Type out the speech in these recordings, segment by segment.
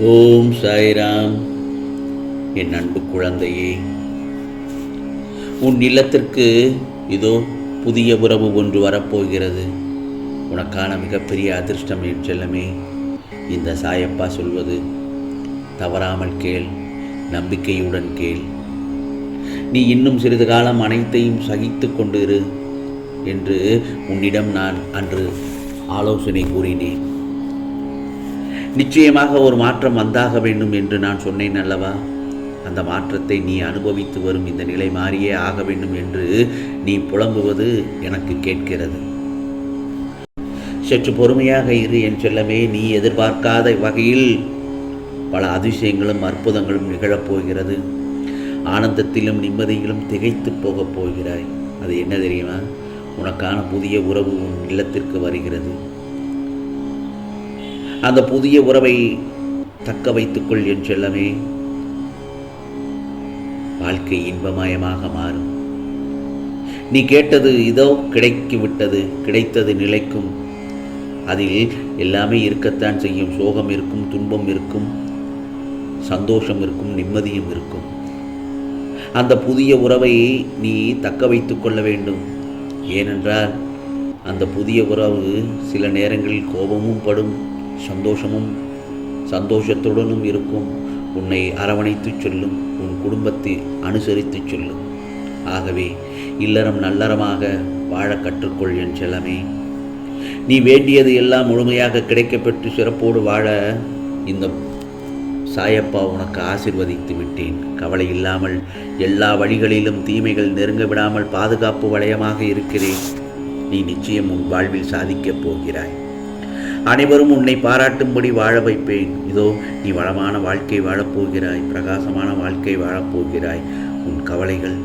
ஓம் சாய்ராம். என் அன்பு குழந்தையே உன் இல்லத்திற்கு இதோ புதிய உறவு ஒன்று வரப்போகிறது. உனக்கான மிகப்பெரிய அதிர்ஷ்டம் என் செல்லமே இந்த சாயப்பா சொல்வது தவறாமல் கேள் நம்பிக்கையுடன் கேள். நீ இன்னும் சிறிது காலம் அனைத்தையும் சகித்து கொண்டு இரு என்று உன்னிடம் நான் அன்று ஆலோசனை கூறினேன். நிச்சயமாக ஒரு மாற்றம் வந்தாக வேண்டும் என்று நான் சொன்னேன் அல்லவா? அந்த மாற்றத்தை நீ அனுபவித்து வரும் இந்த நிலை மாறியே ஆக வேண்டும் என்று நீ புலம்புவது எனக்கு கேட்கிறது. சற்று பொறுமையாக இரு என் செல்லமே நீ எதிர்பார்க்காத வகையில் பல அதிசயங்களும் அற்புதங்களும் நிகழப்போகிறது ஆனந்தத்திலும் நிம்மதியிலும் திகைத்து போகப் போகிறாய். அது என்ன தெரியுமா? உனக்கான புதிய உறவு உன் இல்லத்திற்கு வருகிறது. அந்த புதிய உறவை தக்க வைத்துக்கொள் என் செல்லமே. வாழ்க்கை இன்பமயமாக மாறும். நீ கேட்டது இதோ கிடைக்கு விட்டது கிடைத்தது நிலைக்கும். அதில் எல்லாமே இருக்கத்தான் செய்யும். சோகம் இருக்கும் துன்பம் இருக்கும் சந்தோஷம் இருக்கும் நிம்மதியும் இருக்கும். அந்த புதிய உறவை நீ தக்க வைத்து கொள்ள வேண்டும். ஏனென்றால் அந்த புதிய உறவு சில நேரங்களில் கோபமும் படும். சந்தோஷமும் சந்தோஷத்துடனும் இருக்கும். உன்னை அரவணைத்துச் சொல்லும் உன் குடும்பத்தை அனுசரித்துச் சொல்லும். ஆகவே இல்லறம் நல்லறமாக வாழ கற்றுக்கொள் என் செல்லமே. நீ வேண்டியது எல்லாம் முழுமையாக கிடைக்கப்பெற்று சிறப்போடு வாழ இந்த சாயப்பா உனக்கு ஆசிர்வதித்து விட்டேன். கவலை இல்லாமல் எல்லா வழிகளிலும் தீமைகள் நெருங்க விடாமல் பாதுகாப்பு வளையமாக இருக்கிறேன். நீ நிச்சயம் உன் வாழ்வில் சாதிக்கப் போகிறாய். அனைவரும் உன்னை பாராட்டும்படி வாழ வைப்பேன். இதோ நீ வளமான வாழ்க்கை வாழப்போகிறாய் பிரகாசமான வாழ்க்கை வாழப்போகிறாய். உன் கவலைகள்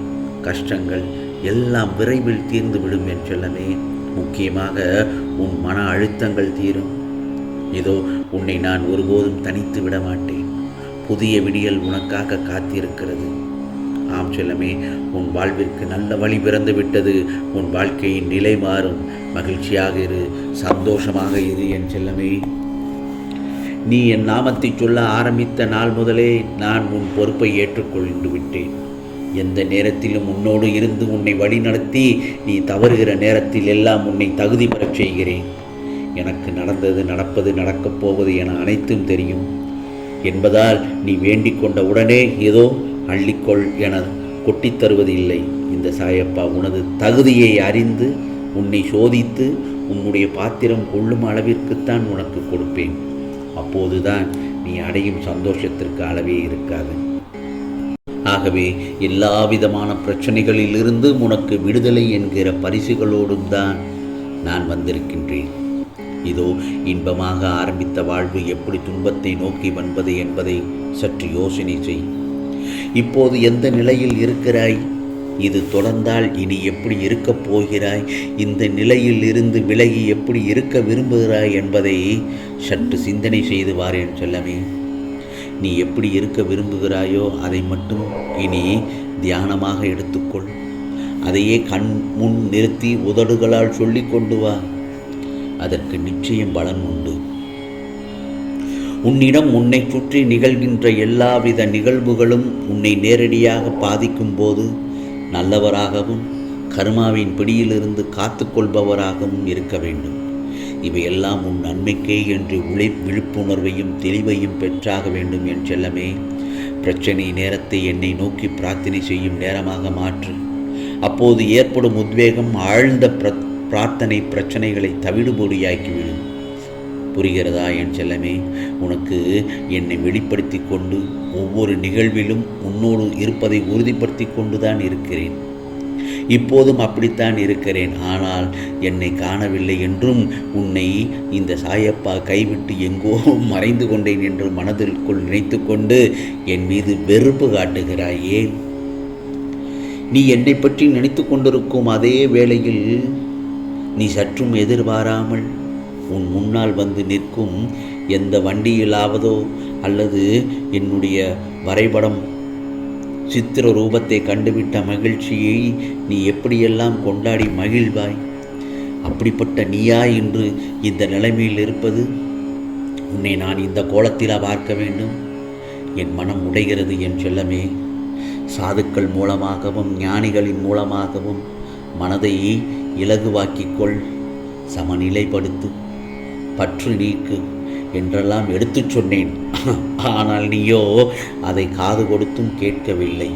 கஷ்டங்கள் எல்லாம் விரைவில் தீர்ந்துவிடும் என் செல்லமே. முக்கியமாக உன் மன அழுத்தங்கள் தீரும். இதோ உன்னை நான் ஒருபோதும் தனித்து விட மாட்டேன். புதிய விடியல் உனக்காக காத்திருக்கிறது. ஆம் செல்லமே உன் வாழ்விற்கு நல்ல வழி பிறந்து விட்டது உன் வாழ்க்கையின் நிலை மாறும். மகிழ்ச்சியாக இரு சந்தோஷமாக இரு என் செல்லமே. நீ என் நாமத்தை சொல்ல ஆரம்பித்த நாள் முதலே நான் உன் பொறுப்பை ஏற்றுக்கொண்டு விட்டேன். எந்த நேரத்திலும் உன்னோடு இருந்து உன்னை வழிநடத்தி நீ தவறுகிற நேரத்தில் எல்லாம் உன்னை தகுதி பெறச் செய்கிறேன். எனக்கு நடந்தது நடப்பது நடக்கப் போவது என அனைத்தும் தெரியும். என்பதால் நீ வேண்டிக் கொண்ட உடனே ஏதோ அள்ளிக்கொள் என கொட்டித் இல்லை. இந்த சாயப்பா உனது தகுதியை அறிந்து உன்னை சோதித்து உன்னுடைய பாத்திரம் கொள்ளும் அளவிற்குத்தான் உனக்கு கொடுப்பேன். அப்போதுதான் நீ அடையும் சந்தோஷத்திற்கு அளவே இருக்காது. ஆகவே எல்லா விதமான பிரச்சனைகளிலிருந்து உனக்கு விடுதலை என்கிற பரிசுகளோடும் தான் நான் வந்திருக்கின்றேன். இதோ இன்பமாக ஆரம்பித்த வாழ்வு எப்படி துன்பத்தை நோக்கி வன்பது என்பதை சற்று யோசனை செய். இப்போது எந்த நிலையில் இருக்கிறாய்? இது தொடர்ந்தால் இனி எப்படி இருக்கப் போகிறாய்? இந்த நிலையில் இருந்து விலகி எப்படி இருக்க விரும்புகிறாய் என்பதை சற்று சிந்தனை செய்து வாரேன் செல்லமே. நீ எப்படி இருக்க விரும்புகிறாயோ அதை மட்டும் இனி தியானமாக எடுத்துக்கொள். அதையே கண் முன் நிறுத்தி உதடுகளால் சொல்லி கொண்டு வா. அதற்கு நிச்சயம் பலன் உண்டு. உன்னிடம் உன்னை சுற்றி நிகழ்கின்ற எல்லாவித நிகழ்வுகளும் உன்னை நேரடியாக பாதிக்கும் போது நல்லவராகவும் கர்மாவின் பிடியிலிருந்து காத்துக்கொள்பவராகவும் இருக்க வேண்டும். இவையெல்லாம் உன் நன்மைக்கே என்று உழை விழிப்புணர்வையும் தெளிவையும் பெற்றாக வேண்டும் என் செல்லமே. பிரச்சனை நேரத்தை என்னை நோக்கி பிரார்த்தனை செய்யும் நேரமாக மாற்று. அப்போது ஏற்படும் உத்வேகம் ஆழ்ந்த பிரார்த்தனை பிரச்சனைகளை தவிடுபொடியாக்கிவிடும் புரிகிறதா என் செல்லமே? உனக்கு என்னை வெளிப்படுத்தி கொண்டு ஒவ்வொரு நிகழ்விலும் உன்னோடு இருப்பதை உறுதிப்படுத்தி கொண்டுதான் இருக்கிறேன். இப்போதும் அப்படித்தான் இருக்கிறேன். ஆனால் என்னை காணவில்லை என்றும் உன்னை இந்த சாயப்பா கைவிட்டு எங்கோ மறைந்து கொண்டேன் என்று மனதிற்குள் நினைத்து கொண்டு என் மீது வெறுப்பு காட்டுகிறாயே. நீ என்னை பற்றி நினைத்து கொண்டிருக்கும் அதே வேளையில் நீ சற்றும் எதிர்பாராமல் உன் முன்னால் வந்து நிற்கும் எந்த வண்டியிலாவதோ அல்லது என்னுடைய வரைபடம் சித்திர ரூபத்தை கண்டுவிட்ட மகிழ்ச்சியை நீ எப்படியெல்லாம் கொண்டாடி மகிழ்வாய்? அப்படிப்பட்ட நீயா இன்று இந்த நிலைமையில் இருப்பது? உன்னை நான் இந்த கோலத்திலா பார்க்க வேண்டும். என் மனம் உடைகிறது என் செல்லமே. சாதுக்கள் மூலமாகவும் ஞானிகளின் மூலமாகவும் மனதை இலகுவாக்கிக்கொள் சமநிலைப்படுத்து. பற்று நீக்கு என்றெல்லாம் எடுத்துச் சொன்னேன். ஆனால் நீயோ அதை காது கொடுத்தும் கேட்கவில்லை.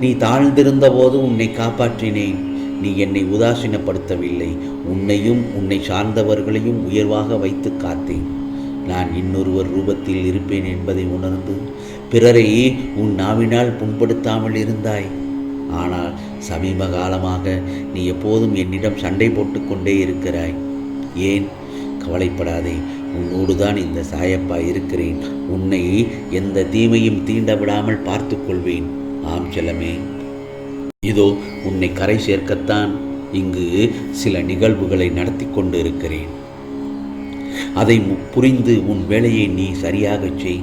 நீ தாழ்ந்திருந்த போது உன்னை காப்பாற்றினேன். நீ என்னை உதாசீனப்படுத்தவில்லை. உன்னையும் உன்னை சார்ந்தவர்களையும் உயர்வாக வைத்து காத்தேன். நான் இன்னொருவர் ரூபத்தில் இருப்பேன் என்பதை உணர்ந்து பிறரை உன் நாவினால் புண்படுத்தாமல் இருந்தாய். ஆனால் சமீப காலமாக நீ எப்போதும் என்னிடம் சண்டை போட்டுக்கொண்டே இருக்கிறாய். ஏன்? கவலைப்படாதே. உன்னோடு தான் இந்த சாயப்பா இருக்கிறேன். உன்னை எந்த தீமையும் தீண்ட விடாமல் பார்த்து கொள்வேன் ஆம் செல்லமே. இதோ உன்னை கரை சேர்க்கத்தான் இங்கு சில நிகழ்வுகளை நடத்தி கொண்டு இருக்கிறேன் அதை புரிந்து உன் வேலையை நீ சரியாகச் செய்.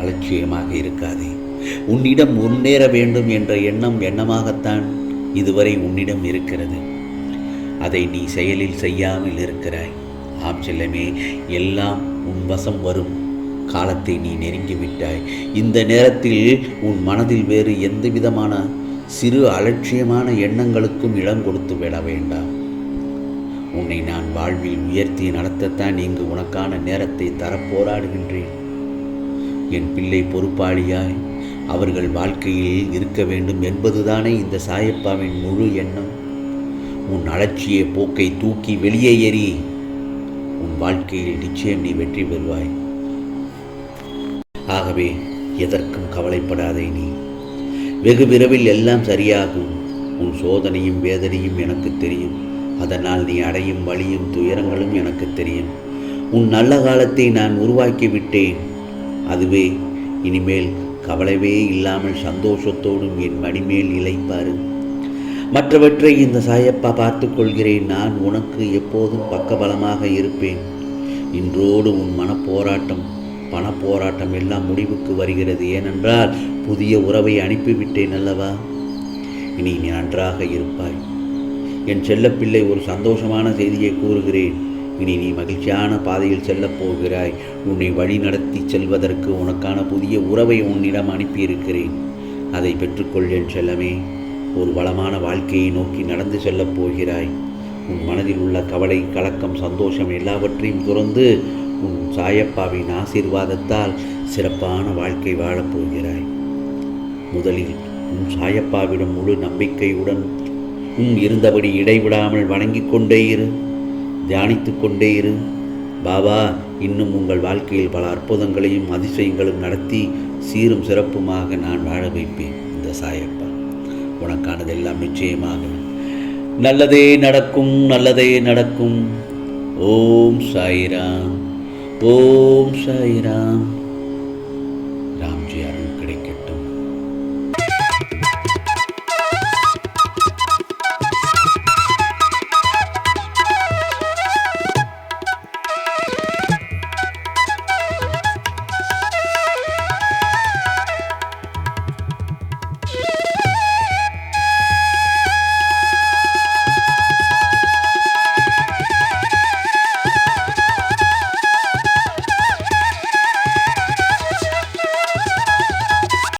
அலட்சியமாக இருக்காதே. உன்னிடம் முன்னேற வேண்டும் என்ற எண்ணம் எண்ணமாகத்தான் இதுவரை உன்னிடம் இருக்கிறது. அதை நீ செயலில் செய்யாமல் இருக்கிறாய். ஆம் செல்லமே எல்லாம் உன் வசம் வரும். காலத்தை நீ நெருங்கிவிட்டாய். இந்த நேரத்தில் உன் மனதில் வேறு எந்த விதமான சிறு அலட்சியமான எண்ணங்களுக்கும் இடம் கொடுத்து விட வேண்டாம். உன்னை நான் வாழ்வில் உயர்த்தி நடத்தத்தான் இங்கு உனக்கான நேரத்தை தர போராடுகின்றேன். என் பிள்ளை பொறுப்பாளியாய் அவர்கள் வாழ்க்கையில் இருக்க வேண்டும் என்பதுதானே இந்த சாயப்பாவின் முழு எண்ணம். உன் அலட்சிய போக்கை தூக்கி வெளியே எறி உன் வாழ்க்கையில் நிச்சயம் நீ வெற்றி பெறுவாய். ஆகவே எதற்கும் கவலைப்படாதே நீ. வெகு விரைவில் எல்லாம் சரியாகும். உன் சோதனையும் வேதனையும் எனக்கு தெரியும். அதனால் நீ அடையும் வழியும் துயரங்களும் எனக்கு தெரியும். உன் நல்ல காலத்தை நான் உருவாக்கி விட்டேன். அதுவே இனிமேல் கவலைவே இல்லாமல் சந்தோஷத்தோடும் என் மடிமேல் இளைப்பாரு. மற்றவற்றை இந்த சாயப்பா பார்த்துக்கொள்கிறேன். நான் உனக்கு எப்போதும் பக்கபலமாக இருப்பேன். இன்றோடு உன் மனப்போராட்டம் பணப்போராட்டம் எல்லாம் முடிவுக்கு வருகிறது. ஏனென்றால் புதிய உறவை அனுப்பிவிட்டேன் அல்லவா? இனி நீ நன்றாக இருப்பாய். என் செல்லப்பிள்ளை ஒரு சந்தோஷமான செய்தியை கூறுகிறேன். இனி நீ மகிழ்ச்சியான பாதையில் செல்லப் போகிறாய். உன்னை வழி நடத்தி செல்வதற்கு உனக்கான புதிய உறவை உன்னிடம் அனுப்பியிருக்கிறேன். அதை பெற்றுக்கொள் என் செல்லமே. ஒரு வளமான வாழ்க்கையை நோக்கி நடந்து செல்லப் போகிறாய். உன் மனதில் உள்ள கவலை கலக்கம் சந்தோஷம் எல்லாவற்றையும் துறந்து உன் சாயப்பாவின் ஆசீர்வாதத்தால் சிறப்பான வாழ்க்கை வாழப் போகிறாய். முதலில் உன் சாயப்பாவிடம் முழு நம்பிக்கையுடன் உன் இருந்தபடி இடைவிடாமல் வணங்கிக் கொண்டே இரு. தியானித்து கொண்டே இரு. பாபா இன்னும் உங்கள் வாழ்க்கையில் பல அற்புதங்களையும் அதிசயங்களும் நடத்தி சீரும் சிறப்புமாக நான் வாழ வைப்பேன். இந்த சாயப்பா. உனக்கானதெல்லாம் நிச்சயமாக. நல்லதே நடக்கும் நல்லதே நடக்கும். ஓம் சாய்ராம். ஓம் சாய்ராம்.